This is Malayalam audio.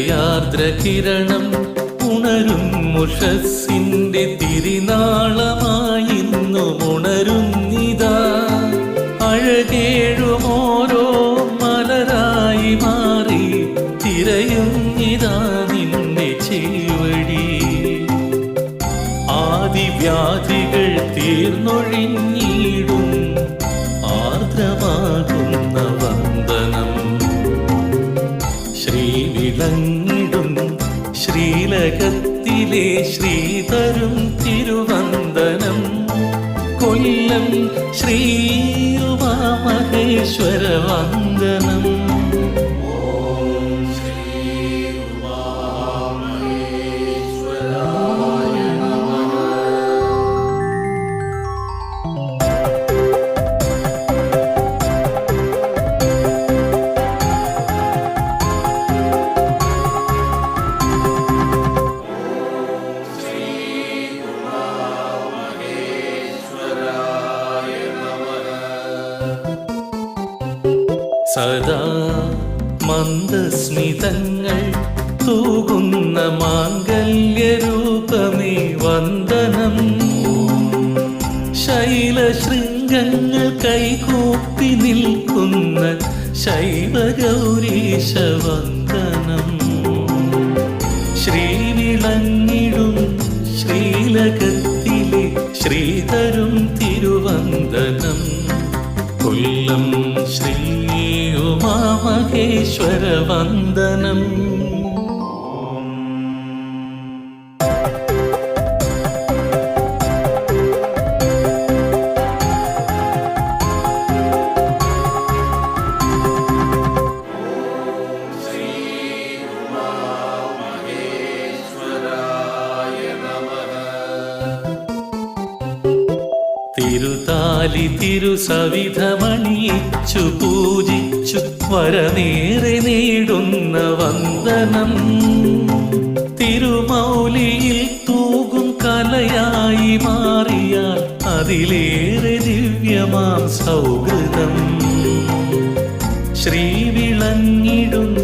കിരണം ഉണരും മുഷസിന്റെ തിരിനാളമായിന്നു ഉണരുന്നിതാ അഴകേഴും ഓരോ മലരായി മാറി തിരയുന്നിതാ നിന്റെ ചേവടി ആദിവ്യാധികൾ തീർന്നൊഴിഞ്ഞിടും ശ്രീവിളങ്ങിടും ശ്രീലകത്തിലെ ശ്രീതരും തിരുവന്ദനം കൊല്ലം ശ്രീ ശ്രീയുമാമഹേശ്വര വന്ദനം. സദാ മന്ദസ്മിതങ്ങൾ തൂകുന്ന മാംഗല്യരൂപമേ വന്ദനം. ശൈലശൃംഗങ്ങൾ കൈകൂപ്പി നിൽക്കുന്ന ശൈവഗൗരീശ വന്ദനം ശ്രീവിളങ്ങിടും ശ്രീലകത്തിലെ ശ്രീധരും തിരുവന്ദനം. കൊല്ലം ശ്രീ ഉമാമഹേശ്വര വന്ദനം. തിരുതാലി തിരുസവിധമണിയിച്ചു പൂജിച്ചു വരനേറെ നേടുന്ന വന്ദനം. തിരുമൗലിയിൽ തൂകും കലയായി മാറിയാൽ അതിലേറെ ദിവ്യമാം സൗഹൃദം. ശ്രീവിളങ്ങിടും